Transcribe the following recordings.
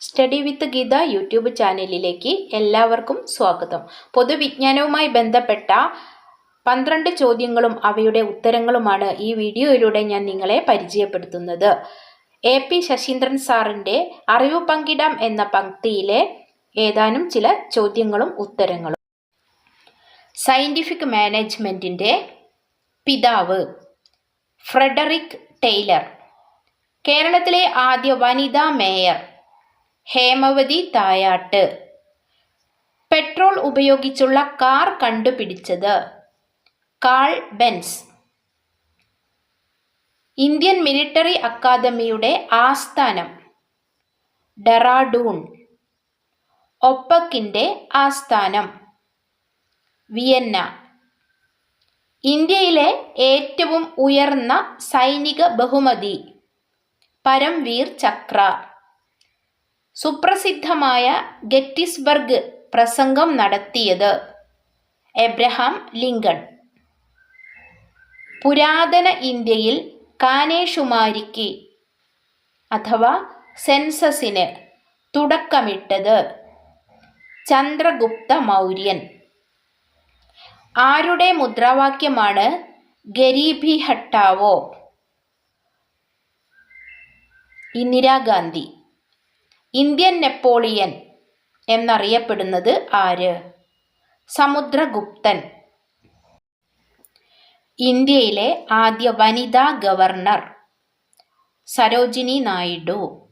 Study വിത്ത് Geetha YouTube ചാനലിലേക്ക് എല്ലാവർക്കും സ്വാഗതം. പൊതുവിജ്ഞാനവുമായി ബന്ധപ്പെട്ട പന്ത്രണ്ട് ചോദ്യങ്ങളും അവയുടെ ഉത്തരങ്ങളുമാണ് ഈ വീഡിയോയിലൂടെ ഞാൻ നിങ്ങളെ പരിചയപ്പെടുത്തുന്നത്. എ പി ശശീന്ദ്രൻ സാറിന്റെ അറിവ് പങ്കിടാം എന്ന പങ്ക്തിയിലെ ഏതാനും ചില ചോദ്യങ്ങളും ഉത്തരങ്ങളും. സയന്റിഫിക് മാനേജ്മെന്റിന്റെ പിതാവ് ഫ്രെഡറിക് ടെയ്ലർ. കേരളത്തിലെ ആദ്യ വനിതാ മേയർ ഹേമവതി തായാട്ട്. പെട്രോൾ ഉപയോഗിച്ചുള്ള കാർ കണ്ടുപിടിച്ചത്. Karl Benz. ഇന്ത്യൻ മിലിറ്ററി അക്കാദമിയുടെ ആസ്ഥാനം. ഡെറാഡൂൺ. ഒപ്പക്കിന്റെ ആസ്ഥാനം. വിയന്ന. ഇന്ത്യയിലെ ഏറ്റവും ഉയർന്ന സൈനിക ബഹുമതി. പരംവീർ ചക്ര. സുപ്രസിദ്ധമായ ഗെറ്റിസ്ബർഗ് പ്രസംഗം നടത്തിയത് എബ്രഹാം ലിങ്കൺ. പുരാതന ഇന്ത്യയിൽ കാനേഷുമാരിക്ക് അഥവാ സെൻസസിന് തുടക്കമിട്ടത് ചന്ദ്രഗുപ്ത മൗര്യൻ. ആരുടെ മുദ്രാവാക്യമാണ് ഗരീബി ഹട്ടാവോ ഇന്ദിരാഗാന്ധി. ഇന്ത്യൻ നെപ്പോളിയൻ എന്നറിയപ്പെടുന്നത് ആര്? സമുദ്രഗുപ്തൻ. ഇന്ത്യയിലെ ആദ്യ വനിതാ ഗവർണർ സരോജിനി നായിഡു.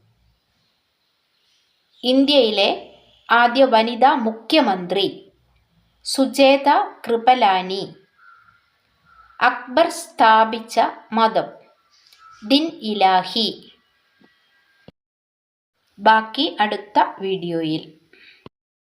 ഇന്ത്യയിലെ ആദ്യ വനിതാ മുഖ്യമന്ത്രി സുജേത കൃപലാനി. അക്ബർ സ്ഥാപിച്ച മതം ദിൻ ഇലാഹി. ബാക്കി അടുത്ത വീഡിയോയിൽ.